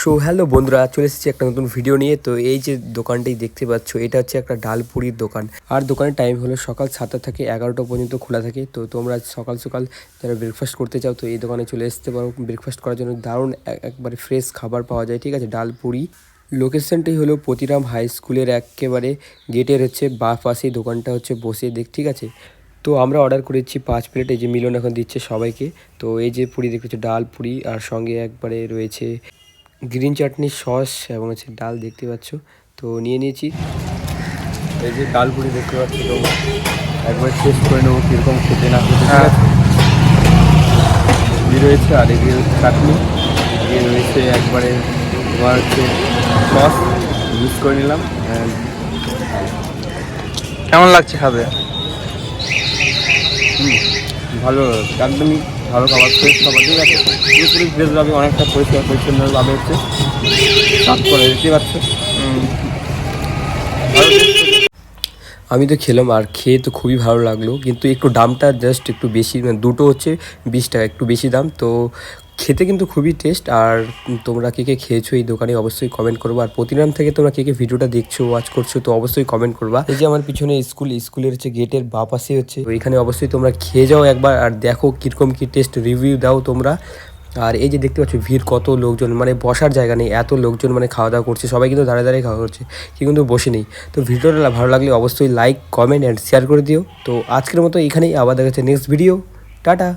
So hello বন্ধুরা, চলে এসেছি একটা নতুন ভিডিও নিয়ে। তো এই যে দোকানটাই দেখতে পাচ্ছ, এটা হচ্ছে একটা ডালপুরির দোকান। আর দোকানের টাইম হলো সকাল সাতটা থেকে এগারোটা পর্যন্ত খোলা থাকে। তো তোমরা সকাল সকাল যারা ব্রেকফাস্ট করতে চাও, তো এই দোকানে চলে আসতে পারো। ব্রেকফাস্ট করার জন্য দারুণ একবারে ফ্রেশ খাবার পাওয়া যায়, ঠিক আছে? ডালপুরি। লোকেশনটাই হলো প্রতিরাম হাই স্কুলের একেবারে গেটের হচ্ছে বা পাশে দোকানটা হচ্ছে বসে দেখ, ঠিক আছে? তো আমরা অর্ডার করেছি পাঁচ প্লেট এই যে মিলন এখন দিচ্ছে সবাইকে। তো এই যে পুরি দেখতে ডাল পুরি আর সঙ্গে একবারে রয়েছে গ্রিন চাটনি সস এবং হচ্ছে ডাল দেখতে পাচ্ছ। তো নিয়ে নিয়েছি। এই যে ডাল পুরি দেখতে পাচ্ছি তো একবার টেস্ট করে নেব কীরকম খেতে না খেতে রয়েছে আর এদিকে চাটনি। এদিকে রয়েছে একবারে তোমার হচ্ছে সস। ইউজ করে নিলাম কেমন লাগছে খাবে? ভালো একদমই ভালো খাবার ফ্রেশ খাবার ঠিক আছে? পুরোপুরি ফ্রেশভাবে অনেকটা পরিষ্কার পরিচ্ছন্নভাবে হচ্ছে। কাজ করে দিতে পাচ্ছ। আমি তো খেলাম আর খেয়ে তো খুবই ভালো লাগল, কিন্তু একটু দামটা জাস্ট একটু বেশি মানে দুটো হচ্ছে বিশ টাকা, একটু বেশি দাম, তো খেতে কিন্তু খুবই টেস্ট আর তোমরা কে কে খেয়েছো এই দোকানে অবশ্যই কমেন্ট করব। আর প্রতিরাম থেকে তোমরা কে কে ভিডিওটা দেখছ ওয়াচ করছ, তো অবশ্যই কমেন্ট করবা। এই যে আমার পিছনে স্কুল স্কুলের হচ্ছে গেটের বা পাশে হচ্ছে, তো এখানে অবশ্যই তোমরা খেয়ে যাও একবার, আর দেখো কীরকম কী টেস্ট রিভিউ দাও তোমরা। আর এই যে দেখতে পাচ্ছ ভিড়, কত লোকজন মানে বসার জায়গা নেই, এত লোকজন মানে খাওয়া দাওয়া করছে, সবাই কিন্তু দাঁড়িয়ে দাঁড়িয়ে খাওয়া করছে, কেউ কিন্তু বসে নেই। তো ভিডিওটা ভালো লাগলে অবশ্যই লাইক কমেন্ট অ্যান্ড শেয়ার করে দিও। তো আজকের মতো এখানেই আবার দেখা যাচ্ছে নেক্সট ভিডিও টাটা!